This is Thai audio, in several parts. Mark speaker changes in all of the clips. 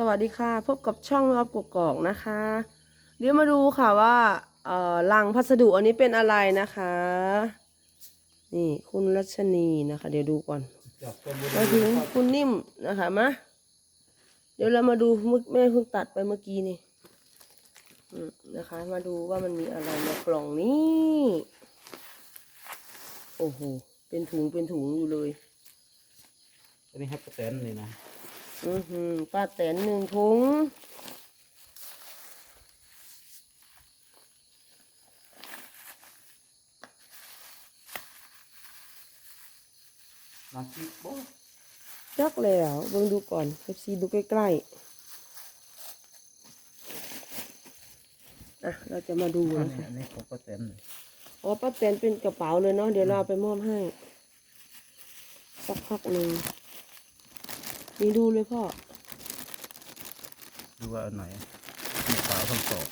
Speaker 1: สวัสดีค่ะ พบกับช่องรอบกกอกนะคะ เดี๋ยวมาดูค่ะว่าเอ่อลังพัสดุอันนี้เป็นอะไรนะคะ นี่คุณรัชนีนะคะ เดี๋ยวดูก่อน
Speaker 2: จากชลบุรี
Speaker 1: มาถึงคุณนิ่มนะคะมาเดี๋ยวเรามาดูเมื่อแม่เพิ่งตัดไปเมื่อกี้นี่อืมนะคะ มาดูว่ามันมีอะไรในกล่องนี้โอ้โหเป็นถุงเป็นถุงอยู่เลย
Speaker 2: อันนี้ให้ป้าแตนเลยนะ
Speaker 1: อือหือป้าแตนหนึ่งถุง
Speaker 2: น้ำพริกโบ้
Speaker 1: จักแล้วเบิ่งดูก่อนเอฟซีดูใกล้ๆ อะ เราจะมาดู
Speaker 2: อัน
Speaker 1: นะ
Speaker 2: นี้
Speaker 1: คะ
Speaker 2: อันนี้ของป้าแตนเลย
Speaker 1: อ๋อป้าแตนเป็นกระเป๋าเลยเนาะ เดี๋ยวเราเอาไปมอบให้ สักพักหนึ่ง นี่ดูเลยพ่อ
Speaker 2: ดูว่าอันไหนมีขาวทั้งสอง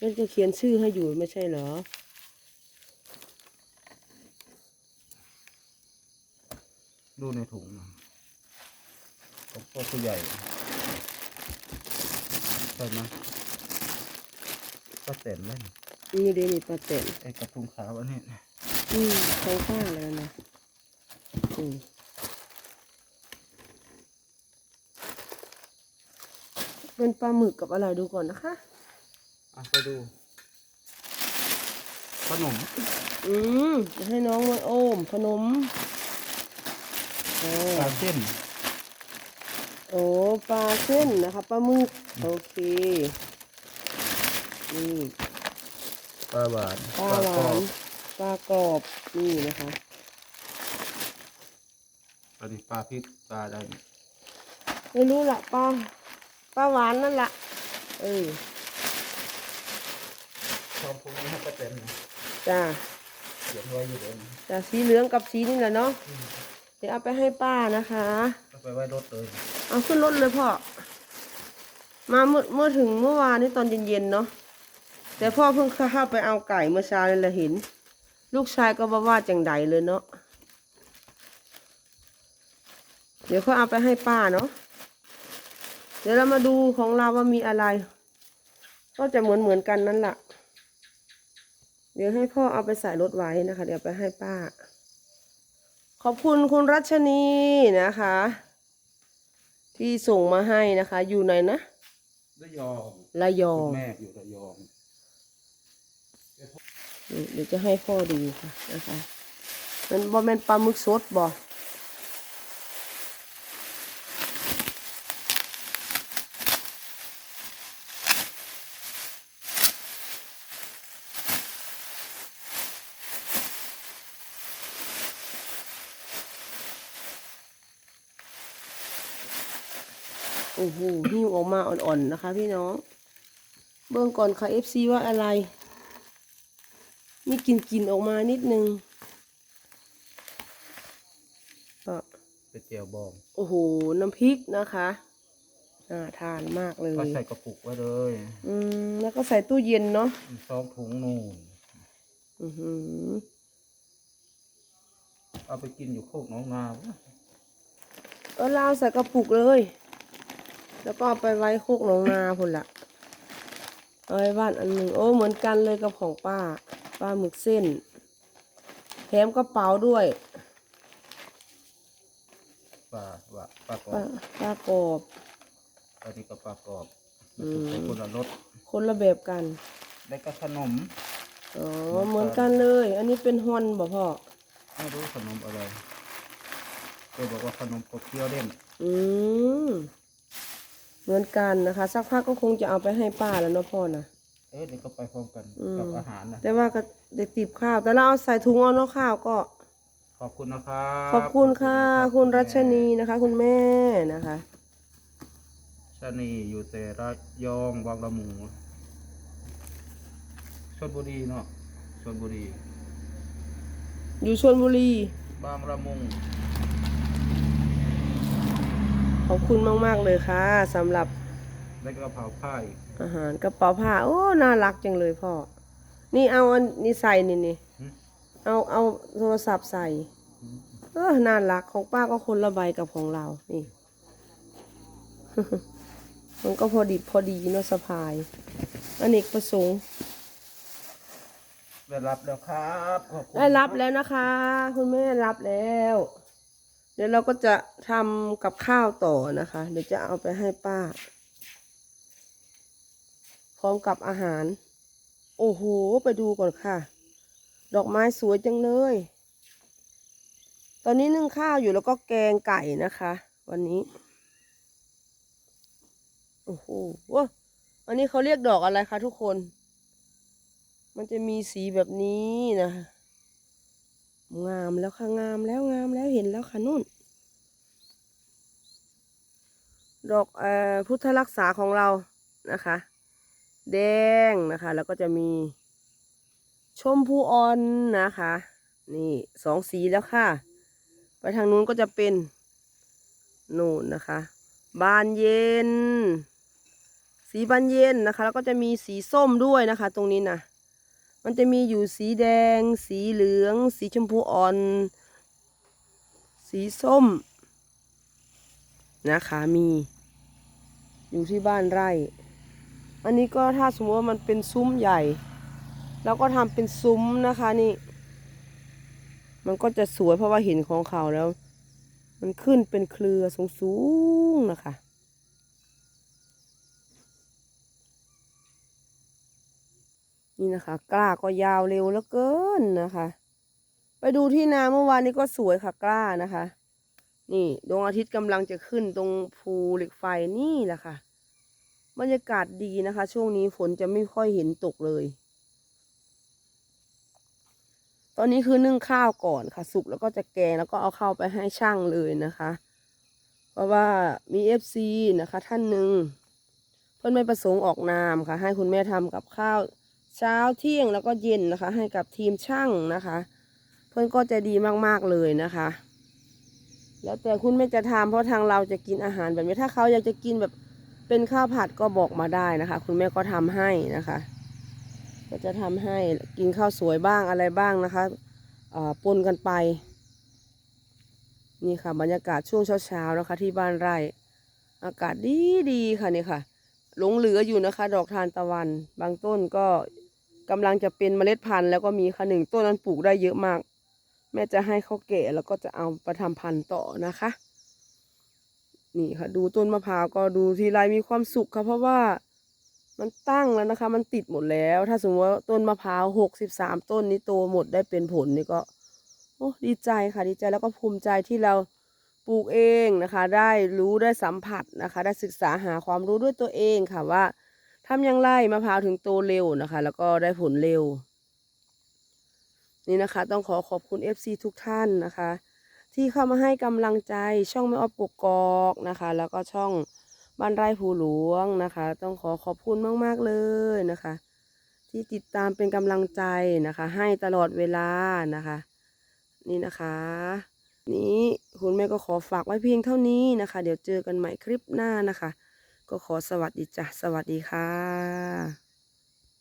Speaker 1: ก็จะเขียนชื่อให้อยู่ไม่ใช่เหรอ
Speaker 2: ดูในถุงนะของพ่อผู้ใหญ่ใช่ไหมป้าแตนเล่น
Speaker 1: นี่เดนี่ป้าแตน
Speaker 2: ไอ้กระพุ้งขาวอันนี้
Speaker 1: อืมข้างข้างแล้วนะอืม เป็นปลาหมึกกับอะไรดูก่อนนะคะ
Speaker 2: อะไปดู ขนม
Speaker 1: อืมจะให้น้องมาโอม ขนม โอ้
Speaker 2: ปลาเส้น
Speaker 1: โอ้ปลาเส้นนะคะปลาหมึก โอเค นี่
Speaker 2: ปลาหวาน
Speaker 1: ปลาห
Speaker 2: กร
Speaker 1: วา
Speaker 2: อนบ
Speaker 1: ปลากรอบ นี่นะคะ
Speaker 2: อั นนี้ปลาพริกปลาอะไร
Speaker 1: ไม่รู้ละปลาปลาหวานนั่นละเออ
Speaker 2: ชอบพวกนี้ให้ป้าแตนนะ
Speaker 1: จ้า
Speaker 2: เขียนไว้อยู่เลยนะ
Speaker 1: จ้าสีเหลืองกับสีนี่แหละเนาะเดี๋ยวเอาไปให้ป้านะคะ
Speaker 2: เอาไปไว้รถเลย
Speaker 1: เอาขึ้นรถเลยพ่อมาเมื่อเมื่อถึงเมื่อวานนี้ตอนเย็นๆเนาะแต่พ่อเพิ่งเข้าไปเอาไก่เมื่อเช้านี่แหละเห็น ลูกชายก็บอกว่าจังใดเลยเนาะ เดี๋ยวเขาเอาไปให้ป้าเนาะ เดี๋ยวเรามาดูของเราว่ามีอะไร ก็จะเหมือนเหมือนๆกันนั่นแหละ เดี๋ยวให้พ่อเอาไปใส่รถไว้นะคะ เดี๋ยวไปให้ป้า ขอบคุณคุณรัชนีนะคะ ที่ส่งมาให้นะคะ อยู่ไหนนะ
Speaker 2: ระยอง
Speaker 1: ระยอง
Speaker 2: แม่อยู่ระยอง
Speaker 1: นี่เดี๋ยวจะให้พ่อดูค่ะนะคะ มันบ่แม่นปลาหมึกสดบ่ โอ้โหหิ้วออกมาอ่อนๆนะคะ พี่น้อง เบิ่งก่อนค่ะ FC ว่าอะไรมีกลินกินๆออกมานิดนึงก็
Speaker 2: เป็นเจียวบอง
Speaker 1: โอ้โห น้ำพริกนะคะน่าทานมากเลย
Speaker 2: ก็ใส่กระปุกไว้เลย
Speaker 1: อืมแล้วก็ใส่ตู้เย็นเนาะ
Speaker 2: ซองถุงนู่น
Speaker 1: อือหือ
Speaker 2: เอาไปกินอยู่โคกหน้องนา
Speaker 1: เออลาวใส่กระปุกเลย แล้วก็เอาไปไว้โคกหนองนาพุ่นละเอาไว้บ้านอันหนึ่งโอ้เหมือนกันเลยกับของป้า ป้าหมึกเส้น แถมกระเป๋าด้วย
Speaker 2: ปลาว่าปลากรอ
Speaker 1: ป้า
Speaker 2: บ
Speaker 1: ป้ากรอบ
Speaker 2: อันนี้ก็ปลากรอบ
Speaker 1: อืม
Speaker 2: ใส่คนละรส
Speaker 1: คนละแบบกัน
Speaker 2: แล้วก็ขนม
Speaker 1: อ๋อ เหมือนกันเลย อันนี้เป็นฮอนบ่พ่อ
Speaker 2: ไม่รู้ขนมอะไรเธอบอกว่าขนมกบเคี้ยวเล่น
Speaker 1: อืม เหมือนกันนะคะ สักพักก็คงจะเอาไปให้ป้าแล้วเนาะพ่อนะ
Speaker 2: เอ๊ะเดี๋ยวก็ไปพร้อมกัน
Speaker 1: อืม
Speaker 2: กับอาหารนะ
Speaker 1: แต่ว่าก็เด็กติบข้าว แต่เราเอาใส่ถุงเอาเนาะข้าวก็
Speaker 2: ขอบคุณนะครับ
Speaker 1: ขอบคุณค่ะ
Speaker 2: ขอบ
Speaker 1: คุณรัชนี
Speaker 2: แม่
Speaker 1: นะคะ คุณแม่นะคะ
Speaker 2: ชะนีอยู่แต่ระยองบางละมุงชลบุรีเนาะชลบุรี
Speaker 1: อยู่ชลบุรี
Speaker 2: บางละมุง
Speaker 1: ขอบคุณมาก ๆ เลยค่ะสำหรับ
Speaker 2: แล้วก็เผาผ้าอีก
Speaker 1: อาหารกระเป๋าผ้า โอ้ น่ารักจังเลยพ่อ นี่เอาอันนี้ใส่นี่นี่
Speaker 2: หึ
Speaker 1: เอาเอาโทรศัพท์ใส่
Speaker 2: อืม
Speaker 1: เออ น่ารักของป้าก็คนละใบกับของเรา นี่ มันก็พอดีพอดีเนาะสะพายอเนกประสงค์
Speaker 2: ได้รับแล้วครับขอบคุณ
Speaker 1: ได้รับแล้วนะคะ คุณแม่รับแล้ว เดี๋ยวเราก็จะทำกับข้าวต่อนะคะ เดี๋ยวจะเอาไปให้ป้า พร้อมกับอาหาร โอ้โห ไปดูก่อนค่ะ ดอกไม้สวยจังเลย ตอนนี้นึ่งข้าวอยู่แล้วก็แกงไก่นะคะ วันนี้ โอ้โหวันนี้เขาเรียกดอกอะไรคะทุกคน มันจะมีสีแบบนี้นะคะ งามแล้วค่ะงามแล้วงามแล้วเห็นแล้วค่ะนุ่น ดอกเอ่อพุทธรักษาของเรานะคะ แดงนะคะ แล้วก็จะมี ชมพูอ่อนนะคะ นี่สองสีแล้วค่ะ ไปทางนู้นก็จะเป็นนู่นนะคะ บานเย็น สีบานเย็นนะคะ แล้วก็จะมีสีส้มด้วยนะคะ ตรงนี้นะ มันจะมีอยู่สีแดง สีเหลือง สีชมพูอ่อน สีส้ม นะคะมี อยู่ที่บ้านไร่ อันนี้ก็ถ้าสมมติว่ามันเป็นซุ้มใหญ่เราก็ทำเป็นซุ้มนะคะนี่ มันก็จะสวยเพราะว่าเห็นของเขาแล้ว มันขึ้นเป็นเครือสูงๆนะคะ นี่นะคะ กล้าก็ยาวเร็วเหลือเกินนะคะ ไปดูที่นาเมื่อวานนี้ก็สวยค่ะกล้านะคะ นี่ดวงอาทิตย์กำลังจะขึ้นตรงภูเหล็กไฟนี่แหละค่ะ บรรยากาศดีนะคะ ช่วงนี้ฝนจะไม่ค่อยเห็นตกเลย ตอนนี้คือนึ่งข้าวก่อนค่ะ สุกแล้วก็จะแกงแล้วก็เอาเข้าไปให้ช่างเลยนะคะ เพราะว่ามีเอฟซีนะคะ ท่านหนึ่งเพื่อนไม่ประสงค์ออกนามค่ะ ให้คุณแม่ทำกับข้าว เช้าเที่ยงแล้วก็เย็นนะคะ ให้กับทีมช่างนะคะ เพื่อนก็จะดีมากๆเลยนะคะ แล้วแต่คุณแม่จะทำเพราะทางเราจะกินอาหารแบบนี้ถ้าเขาอยากจะกินแบบเป็นข้าวผัดก็บอกมาได้นะคะ คุณแม่ก็ทำให้นะคะ ก็จะทำให้กินข้าวสวยบ้างอะไรบ้างนะคะปนกันไป นี่ค่ะ บรรยากาศช่วงเช้าๆนะคะ ที่บ้านไร่ อากาศดีดีๆค่ะนี่ค่ะ หลงเหลืออยู่นะคะ ดอกทานตะวัน บางต้นก็ กำลังจะเป็นเมล็ดพันธุ์แล้วก็มีค่ะหนึ่งต้นนั้นปลูกได้เยอะมาก แม่จะให้เขาแก่แล้วก็จะเอาไปทำพันธุ์ต่อนะคะ นี่ค่ะ ดูต้นมะพร้าวก็ดูทีไรมีความสุขค่ะเพราะว่ามันตั้งแล้วนะคะ มันติดหมดแล้ว ถ้าสมมติว่าต้นมะพร้าวหกสิบสามต้นนี้โตหมดได้เป็นผลนี่ก็โอ้ดีใจค่ะดีใจแล้วก็ภูมิใจที่เราปลูกเองนะคะ ได้รู้ได้สัมผัสนะคะ ได้ศึกษาหาความรู้ด้วยตัวเองค่ะว่า ทำอยังไรมะพร้าวถึงโตเร็วนะคะ แล้วก็ได้ผลเร็ว นี่นะคะ ต้องขอขอบคุณ FC ทุกท่านนะคะ ที่เข้ามาให้กำลังใจช่องไม่ออฟปกกอกนะคะ แล้วก็ช่องบ้านไร่ภูหลวงนะคะ ต้องขอขอบคุณมากๆเลยนะคะ ที่ติดตามเป็นกำลังใจนะคะ ให้ตลอดเวลานะคะ นี่นะคะนี้คุณแม่ก็ขอฝากไว้เพียงเท่านี้นะคะ เดี๋ยวเจอกันใหม่คลิปหน้านะคะ ก็ขอสวัสดีจ้ะ สวัสดีค่ะ